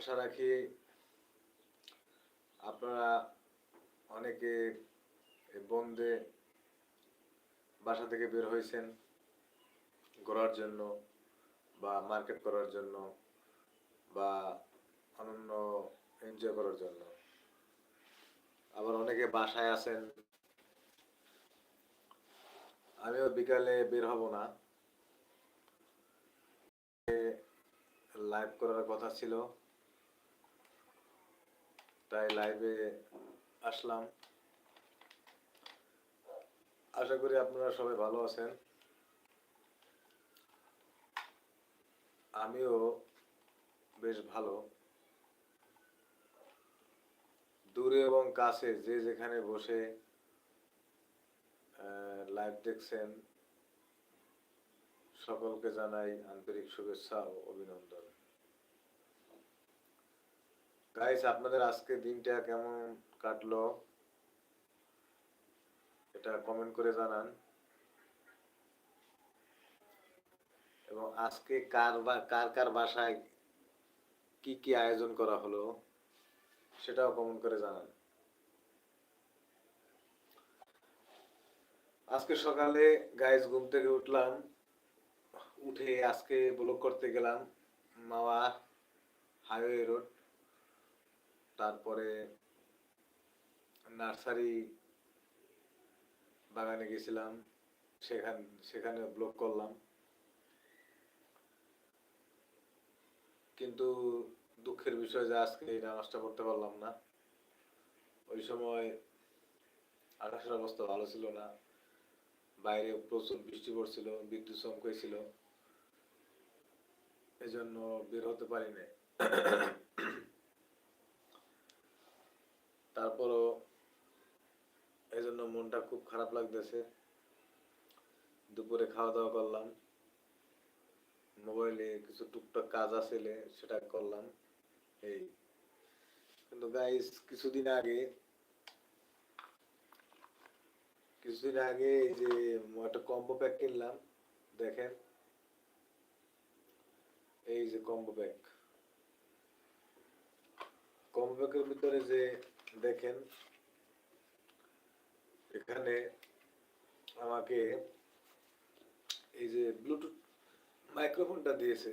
আশা রাখি আপনারা অনেকে বন্ধে বাসা থেকে বের হয়েছেন ঘোরার জন্য বা মার্কেট করার জন্য বা অনন্য এনজয় করার জন্য। আবার অনেকে বাসায় আছেন। আমিও বিকালে বের হব না। লাইভ করার কথা ছিল। তাই লাইভে আসলাম। আশা করি আপনারা সবাই ভালো আছেন। আমিও বেশ ভালো। দূরে এবং কাছে যে যেখানে বসে লাইভ দেখছেন, সকলকে জানাই আন্তরিক শুভেচ্ছা ও অভিনন্দন। গাইস আপনাদের আজকে দিনটা কেমন কাটলো? এটা কমেন্ট করে জানান। এবং আজকে কার বা, কার কার বাসায় কি কি আয়োজন করা হলো, সেটাও কমেন্ট করে জানান। আজকে সকালে গাইস ঘুম থেকে উঠলাম। উঠে আজকে ব্লগ করতে গেলাম, মাওয়া হাইওয়ে রোড তারপরে নার্সারি বাগানে গেছিলাম, সেখান, সেখানে ব্লগ করলাম। কিন্তু দুঃখের বিষয় যে আজকে এই নামাজটা করতে পারলাম না। ওই সময় আকাশের অবস্থা ভালো ছিল না। বাইরে প্রচুর বৃষ্টি পড়ছিল, বিদ্যুৎ চমকেছিল এই জন্য বের হতে পারিনি। তারপরও এই জন্য মনটা খুব খারাপ লাগতেছে। দুপুরে খাওয়া দাওয়া করলাম। মোবাইলে কিছু টুকটাক কাজ আসলে সেটা করলাম। এই, কিন্তু গাইস কিছুদিন আগে কিছুদিন আগে এই যে একটা কম্বো প্যাক কিনলাম, দেখেন। এই যে কম্বো প্যাক কম্বো প্যাকের ভিতরে যে দেখেন, এখানে আমাকে এই যে ব্লুটুথ মাইক্রোফোনটা দিয়েছে।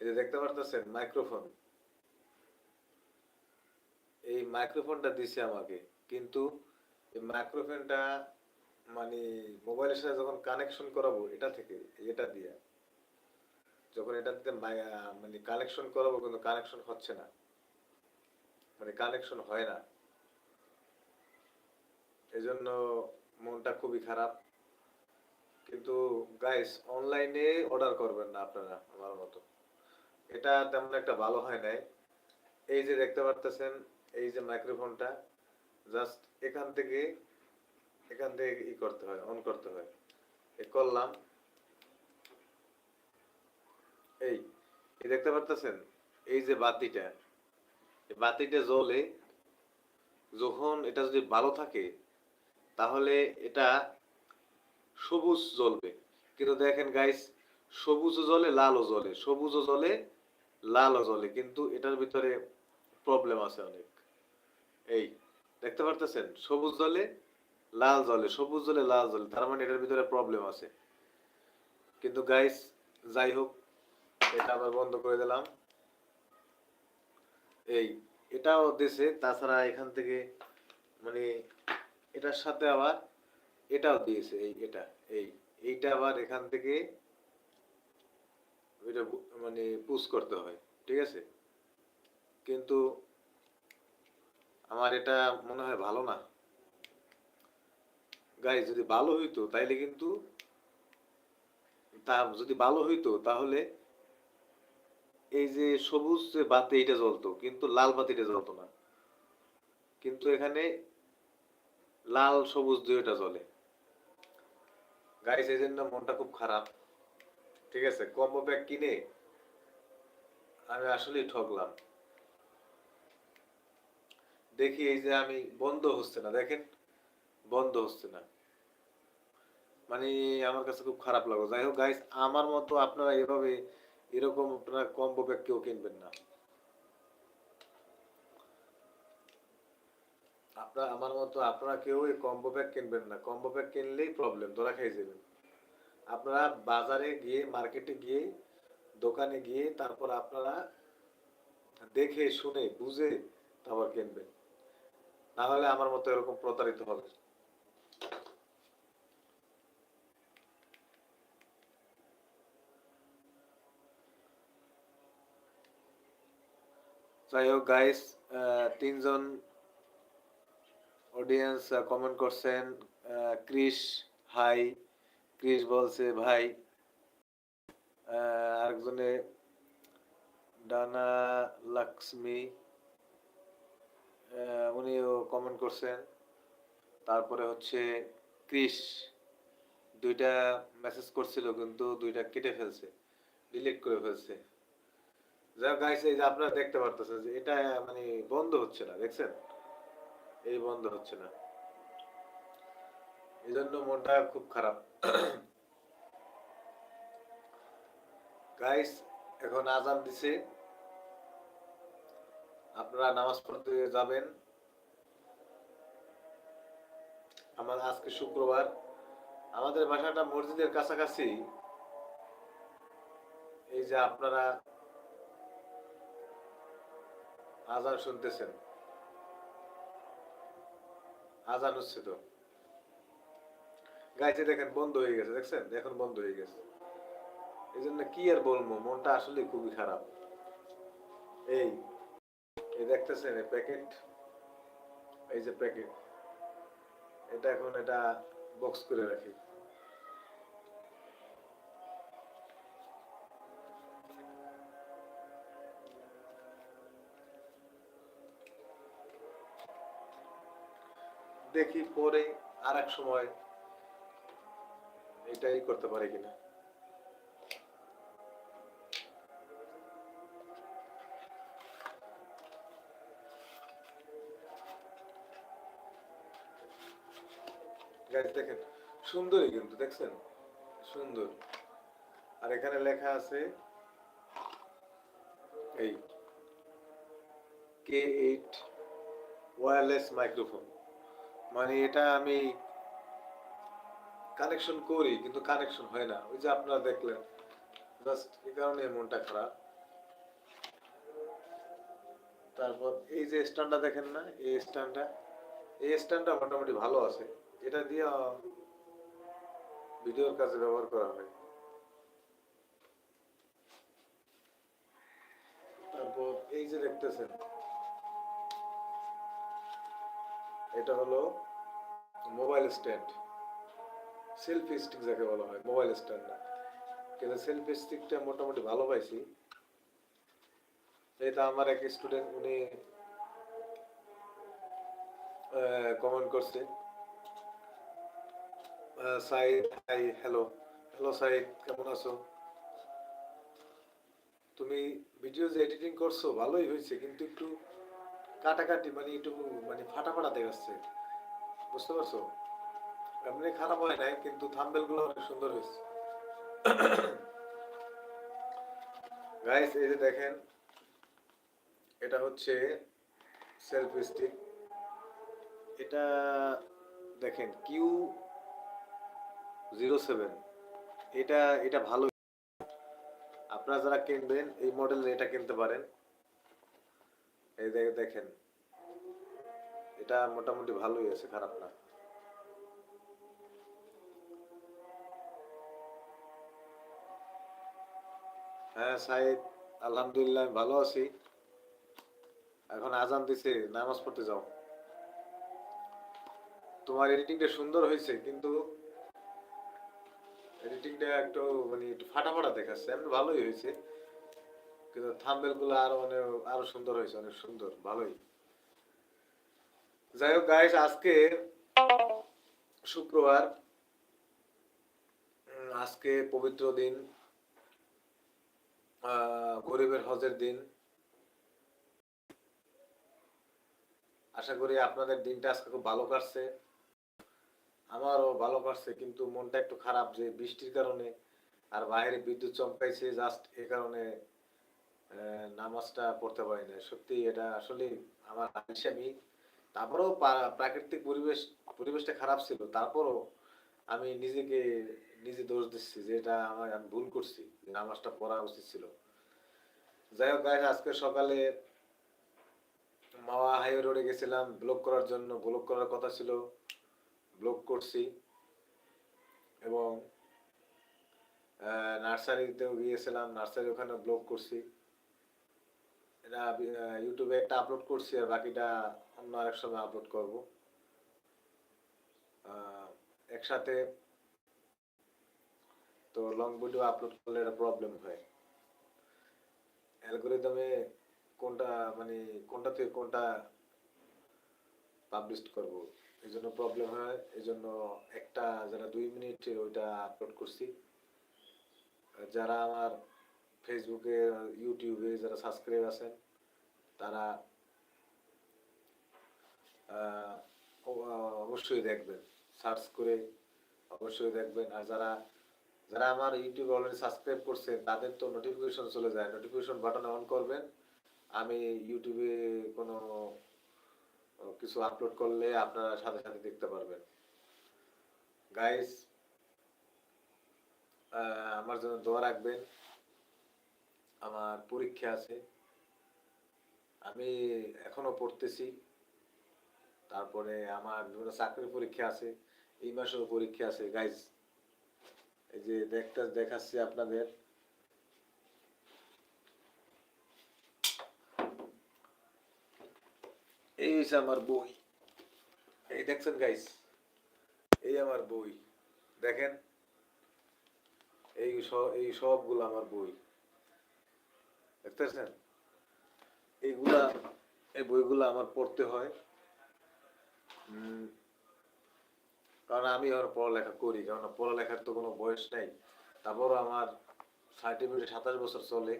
এই যে দেখতে পারতেছেন মাইক্রোফোন এই মাইক্রোফোনটা দিছে আমাকে। কিন্তু এই মাইক্রোফোনটা মানে মোবাইলের সাথে যখন কানেকশন করাবো, এটা থেকে, এটা দিয়ে। যখন এটাতে মানে কানেকশন করাবো, কিন্তু কানেকশন হচ্ছে না। মানে কানেকশন হয় না। এজন্য মনটা খুবই খারাপ। কিন্তু গাইস অনলাইনে অর্ডার করবেন না আপনারা, আমার মতো। এটা তেমন একটা ভালো হয় নাই। এই যে দেখতে পারতেছেন, এই যে মাইক্রোফোনটা জাস্ট এখান থেকে এখান থেকে ই করতে হয় অন করতে হয়। এ করলাম। এই দেখতে পারতেছেন? এই যে বাতিটা বাতিটা জ্বলে যখন এটা যদি ভালো থাকে, তাহলে এটা সবুজ জ্বলবে। কিন্তু দেখেন গাইস সবুজও জ্বলে, লালও জ্বলে। সবুজও জ্বলে, লালও জ্বলে। কিন্তু এটার ভিতরে প্রবলেম আছে অনেক। এই, দেখতে পারতেছেন? সবুজ জ্বলে, লাল জ্বলে। সবুজ জ্বলে, লাল জ্বলে। তার মানে এটার ভিতরে প্রবলেম আছে। কিন্তু গাইস যাই হোক, এটা আবার বন্ধ করে দিলাম। এই, এটাও দেশে তাছাড়া এখান থেকে মানে এটার সাথে আবার এটাও দিয়েছে, এই, এটা, এই, এইটা আবার এখান থেকে এটা মানে পুশ করতে হয়, ঠিক আছে? কিন্তু আমার এটা মনে হয় ভালো না। গাই যদি ভালো হইতো, তাইলে কিন্তু তা, যদি ভালো হইতো, তাহলে এই যে সবুজ যে বাতি, এটা জ্বলতো, কিন্তু লাল বাতিটা জ্বলতো না। কিন্তু এখানে লাল, সবুজ দুইটা জ্বলে। গাইস এই জন্য মনটা খুব খারাপ। ঠিক আছে কম্বো প্যাক কিনে আমি আসলে ঠকলাম। দেখি, এই যে আমি বন্ধ হচ্ছে না, দেখেন, বন্ধ হচ্ছে না। মানে আমার কাছে খুব খারাপ লাগল। যাই হোক গাইস আমার মতো আপনারা এভাবে এরকম আপনারা কম্বো প্যাক কেউ কিনবেন না। আপনার, আমার মতো আপনারা কেউ এই কম্বো প্যাক কিনবেন না। কম্বো প্যাক কিনলেই প্রবলেম ধরা খেয়ে যাবেন। আপনারা বাজারে গিয়ে মার্কেটে গিয়ে, দোকানে গিয়ে, তারপর আপনারা দেখে, শুনে, বুঝে তারপর কিনবেন। না হলে আমার মতো এরকম প্রতারিত হবে যাই হোক গাইস তিনজন অডিয়েন্স কমেন্ট করছেন ক্রিস হাই ক্রিস বলছে, ভাই আরেকজনে, ডানা লক্ষ্মী উনিও কমেন্ট করছেন। তারপরে হচ্ছে ক্রিস দুইটা মেসেজ করছিল কিন্তু দুইটা কেটে ফেলছে ডিলিট করে ফেলছে। যা গাইস এই যে আপনারা দেখতে পারতেছেন যে এটা মানে বন্ধ হচ্ছে না, দেখছেন? এই বন্ধ হচ্ছে না। এই জন্য মনটা খুব খারাপ। গাইস এখন আজান দিছে। আপনারা নামাজ পড়তে যাবেন। আমার আজকে শুক্রবার। আমাদের বাসাটা মসজিদের কাছাকাছি। এই যে আপনারা আজান শুনতেছেন? আজান হচ্ছে তো। গাইতে দেখেন, বন্ধ হয়ে গেছে, দেখছেন? এখন বন্ধ হয়ে গেছে। এই জন্য কি আর বলব, মনটা আসলে খুবই খারাপ। এই এই দেখতেছেন, এই প্যাকেট। এই যে প্যাকেট, এটা এখন এটা বক্স করে রাখি। দেখি পরে আর এক সময় এটাই করতে পারে কিনা। দেখেন, সুন্দরই কিন্তু, দেখছেন? সুন্দর। আর এখানে লেখা আছে, এই কে এইট ওয়্যারলেস মাইক্রোফোন মানে এটা আমি কানেকশন করি, কিন্তু কানেকশন হয় না। ওই যে আপনারা দেখলেন জাস্ট এই কারণে মনটা খারাপ। তারপর এই যে স্ট্যান্ডটা দেখেন না, এই স্ট্যান্ডটা এই স্ট্যান্ডটা মোটামুটি ভালো আছে। এটা দিয়ে ভিডিওর কাজে ব্যবহার করা হয়। তারপর এই যে দেখতেছেন এটা হলো মোবাইল স্ট্যান্ড সেলফি স্টিক যাকে বলা হয় মোবাইল স্ট্যান্ড না। কিন্তু সেলফি স্টিকটা মোটামুটি ভালো পাইছি। এটা আমার এক স্টুডেন্ট উনি কমেন্ট করছে। Saeed hi hello hello Saeed, কেমন আছো? তুমি ভিডিও যে এডিটিং করছ, ভালোই হয়েছে, কিন্তু একটু কাটাকাটি মানে একটু মানে ফাটা ফাটা দেখাচ্ছে বুঝতে পারছ? এমনি খারাপ হয় নাই, কিন্তু থাম্বেলগুলো অনেক সুন্দর হয়েছে। গাইস এই যে দেখেন, এটা হচ্ছে সেলফ স্টিক এটা দেখেন কিউ জিরো সেভেন এটা এটা ভালো। আপনারা যারা কিনবেন, এই মডেলের এটা কিনতে পারেন। এই দেখেন। এটা মোটামুটি ভালোই আছে, খারাপ না। হ্যাঁ সাইদ, আলহামদুলিল্লাহ, আমি ভালো আছি। এখন আজান দিছে, নামাজ পড়তে যাও। তোমার এডিটিংটা সুন্দর হয়েছে, কিন্তু এডিটিংটা একটু মানে একটু ফাটা ফাটা দেখাচ্ছে, এমনি ভালোই হয়েছে। কিন্তু থাম্বেলগুলো আরও মানে আরও সুন্দর হয়েছে, অনেক সুন্দর, ভালোই। যাই হোক গাইস আজকে শুক্রবার আজকে পবিত্র দিন গরিবের হজের দিন। আশা করি আপনাদের দিনটা আজকে খুব ভালো কাটছে। আমারও ভালো কাটছে, কিন্তু মনটা একটু খারাপ যে বৃষ্টির কারণে আর বাইরে বিদ্যুৎ চমকাইছে জাস্ট এ কারণে নামাজটা পড়তে পারি না সত্যি এটা আসলে আমার আলসামি তারপরেও প্রাকৃতিক পরিবেশ, পরিবেশটা খারাপ ছিল। তারপরও আমি নিজেকে, নিজে দোষ দিচ্ছি যে এটা আমার, আমি ভুল করছি নামাজটা পড়া উচিত ছিল। যাই হোক আজকে সকালে মাওয়া হাইওয়ে রোডে গেছিলাম। ব্লক করার জন্য ব্লক করার কথা ছিল। ব্লক করছি। এবং নার্সারিতেও গিয়েছিলাম। নার্সারি ওখানে ব্লক করছি। এটা ইউটিউবে একটা আপলোড করছি আর বাকিটা অন্য আরেক সময় আপলোড করব। একসাথে তো লং ভিডিও আপলোড করলে একটা প্রবলেম হয়। অ্যালগোরিদমে কোনটা মানে কোনটা থেকে কোনটা পাবলিশ করব, এই জন্য প্রবলেম হয়। এই জন্য একটা, যারা দুই মিনিট ওইটা আপলোড করছি। যারা আমার ফেসবুকে ইউটিউবে যারা সাবস্ক্রাইব আছেন, তারা অবশ্যই দেখবেন। সার্চ করে অবশ্যই দেখবেন। আর যারা যারা আমার ইউটিউব অলরেডি সাবস্ক্রাইব করছেন তাদের তো নোটিফিকেশন চলে যায়। নোটিফিকেশন বাটন অন করবেন। আমি ইউটিউবে কোনো, কিছু আপলোড করলে আপনারা সাথে সাথে দেখতে পারবেন। গাইস আমার জন্য দোয়া রাখবেন। আমার পরীক্ষা আছে। আমি এখনও পড়তেছি। তারপরে আমার বিভিন্ন চাকরির পরীক্ষা আছে। এই মাসেও পরীক্ষা আছে। গাইজ এই যে দেখতে, দেখাচ্ছি আপনাদের। এই হচ্ছে আমার বই। এই দেখছেন গাইস এই আমার বই। দেখেন? এই সব এই সবগুলো আমার বই। দেখতেছেন? এইগুলা, এই বইগুলো আমার পড়তে হয়। কারণ আমি আমার পড়ালেখা করি কারণ পড়ালেখার তো কোনো বয়স নেই। তারপরও আমার সার্টিফিকেট সাতাশ বছর চলে।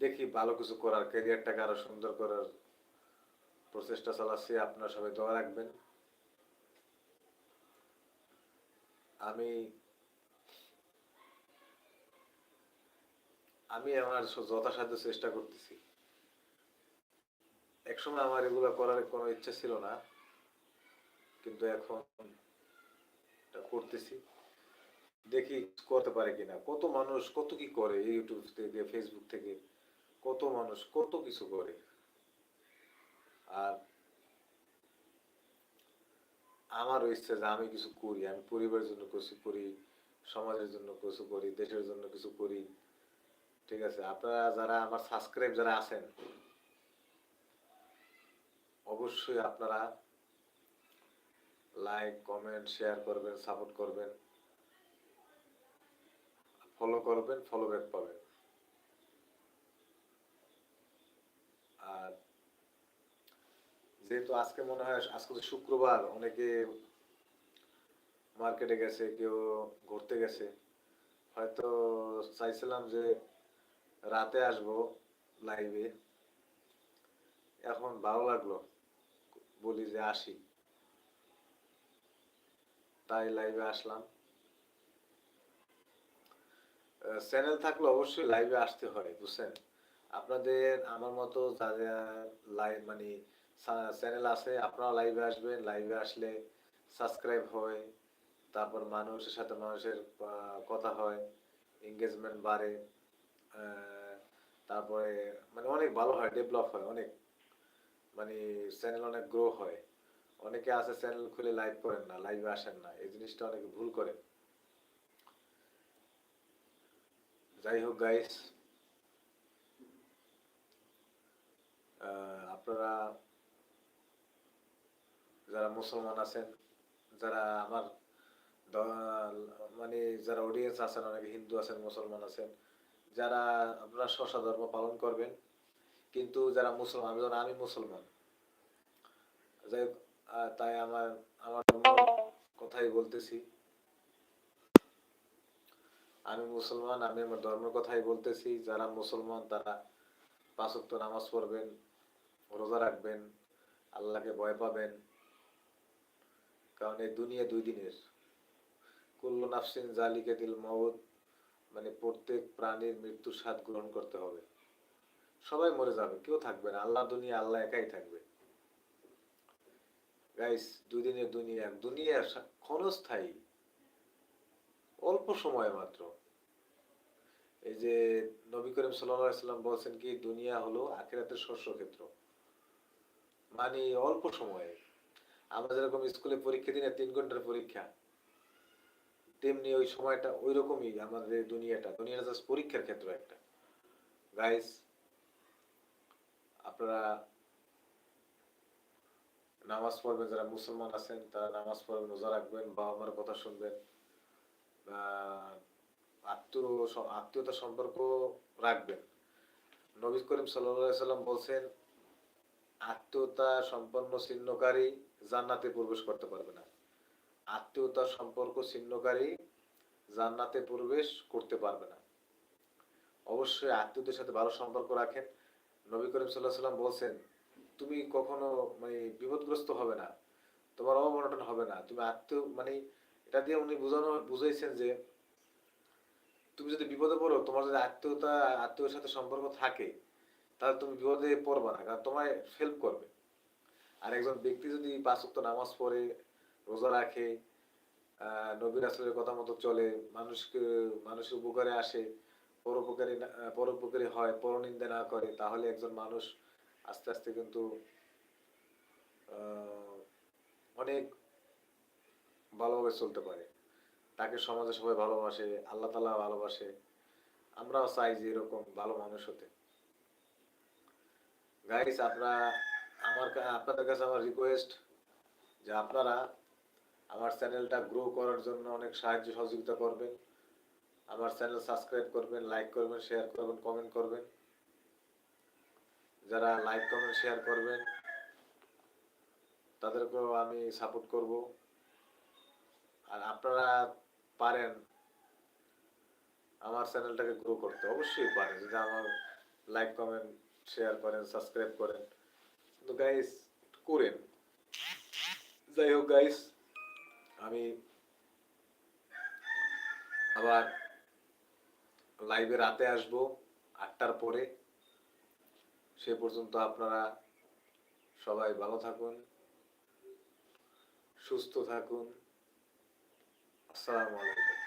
দেখি ভালো কিছু করার ক্যারিয়ারটাকে আরও সুন্দর করার প্রচেষ্টা চালাচ্ছি। আপনারা সবাই দোয়া রাখবেন। আমি আমি আমার যথাসাধ্য চেষ্টা করতেছি। একসময় আমার এগুলা করার কোনো ইচ্ছা ছিল না, কিন্তু এখন করতেছি। দেখি করতে পারে কিনা। কত মানুষ কত কি করে ইউটিউব থেকে ফেসবুক থেকে, কত মানুষ কত কিছু করে। আর আমারও ইচ্ছা যে আমি কিছু করি, আমি পরিবারের জন্য কিছু করি, সমাজের জন্য কিছু করি, দেশের জন্য কিছু করি। ঠিক আছে, আপনারা যারা আমার সাবস্ক্রাইব যারা আছেন, অবশ্যই আপনারা লাইক কমেন্ট শেয়ার করবেন সাপোর্ট করবেন ফলো করবেন ফলো ব্যাক পাবেন। আর যেহেতু আজকে মনে হয়, আজকে তো শুক্রবার, অনেকে মার্কেটে গেছে, কেউ ঘুরতে গেছে। হয়তো চাইছিলাম যে রাতে আসব লাইভে এখন ভালো লাগল। বলি যে আসি। তাই লাইভে আসলাম। চ্যানেল থাকলে অবশ্যই লাইভে আসতে হয়, বুঝছেন? আপনাদের, আমার মতো যাদের লাইভ মানে চ্যানেল আছে আপনারা লাইভে আসবেন। লাইভে আসলে সাবস্ক্রাইব হয়, তারপর মানুষের সাথে মানুষের কথা হয় এঙ্গেজমেন্ট বাড়ে। তারপরে মানে অনেক ভালো হয় ডেভেলপ হয়, অনেক। মানে চ্যানেল অনেক গ্রো হয়। অনেকে আছে চ্যানেল খুলে লাইভ করেন না লাইভে আসেন না, এই জিনিসটা অনেকে ভুল করেন। যাই হোক গাইস আপনারা যারা মুসলমান আছেন, যারা আমার মানে যারা অডিয়েন্স আছেন, অনেকে হিন্দু আছেন, মুসলমান আছেন যারা আপনারা শশা ধর্ম পালন করবেন, কিন্তু যারা মুসলমান, আমি আমি মুসলমান। যাই তাই আমার আমার কথাই বলতেছি। আমি মুসলমান, আমি আমার ধর্মের কথাই বলতেছি। যারা মুসলমান, তারা পাঁচ নামাজ পড়বেন, রোজা রাখবেন, আল্লাহকে ভয় পাবেন। কারণ এই দুনিয়া দুই দিনের। কুল্লু নাফসিন জালিকে দিল মউত মানে প্রত্যেক প্রাণীর মৃত্যুর স্বাদ গ্রহণ করতে হবে। সবাই মরে যাবে, কেউ থাকবে না। আল্লাহ দুনিয়া, আল্লাহ একাই থাকবে। গাইস দুই দিনের দুনিয়া দুনিয়া ক্ষণস্থায়ী। অল্প সময় মাত্র। এই যে নবী করিম সাল্লাম বলছেন কি, দুনিয়া হলো আখিরাতের শস্য ক্ষেত্র মানে অল্প সময়ে। আমরা যেরকম স্কুলে পরীক্ষা দিই না, তিন ঘণ্টার পরীক্ষা। তেমনি ওই সময়টা ওই রকমই আমাদের দুনিয়াটা। দুনিয়াটা জাস্ট পরীক্ষার ক্ষেত্র একটা। গাইস আপনারা নামাজ পড়বেন, যারা মুসলমান আছেন, তারা নামাজ পড়বেন রোজা রাখবেন বাবা মার কথা শুনবেন আত্মীয় আত্মীয়তা সম্পর্ক রাখবেন। নবী করিম সাল্লাম বলছেন, আত্মীয়তা সম্পন্ন ছিন্নকারী জান্নাতে প্রবেশ করতে পারবে না। আত্মীয়তা সম্পর্ক ছিন্নকারী জান্নাতে প্রবেশ করতে পারবে না। অবশ্যই আত্মীয়দের সাথে ভালো সম্পর্ক রাখেন। নবী করিম সাল্লাহ সাল্লাম বলছেন, তুমি কখনো মানে বিপদগ্রস্ত হবে না, তোমার অবনটন হবে না। তুমি আত্মীয় মানে এটা দিয়ে উনি বোঝানো, বুঝাইছেন যে তুমি যদি বিপদে পড়ো, তোমার যদি আত্মীয়তা, আত্মীয়ের সাথে সম্পর্ক থাকে, তাহলে তুমি বিপদে পড়বা না, কারণ তোমায় হেল্প করবে। আর একজন ব্যক্তি যদি পাঁচ নামাজ পড়ে রোজা রাখে নবীর আসলের কথা মতো চলে, মানুষকে, মানুষের উপকারে আসে, পরোপকারী পরোপকারী হয়, পরনিন্দা না করে, তাহলে একজন মানুষ আস্তে আস্তে কিন্তু অনেক ভালোভাবে চলতে পারে। তাকে সমাজে সবাই ভালোবাসে, আল্লাহ তালা ভালোবাসে। আমরাও চাই যে এরকম ভালো মানুষ হতে। গাইস আপনারা, আমার আপনাদের কাছে আমার রিকোয়েস্ট যে আপনারা আমার চ্যানেলটা গ্রো করার জন্য অনেক সাহায্য সহযোগিতা করবেন। আমার চ্যানেল সাবস্ক্রাইব করবেন লাইক করবেন শেয়ার করবেন কমেন্ট করবেন। যারা লাইক কমেন্ট শেয়ার করবেন, তাদেরকেও আমি সাপোর্ট করব। আর আপনারা পারেন আমার চ্যানেলটাকে গ্রো করতে। অবশ্যই পারেন। যদি আমার লাইক কমেন্ট শেয়ার করেন সাবস্ক্রাইব করেন। কিন্তু গাইস করেন। যাই হোক গাইস আমি আবার লাইভে রাতে আসব, আটটার পরে। সে পর্যন্ত আপনারা সবাই ভালো থাকুন, সুস্থ থাকুন। আসসালামু আলাইকুম।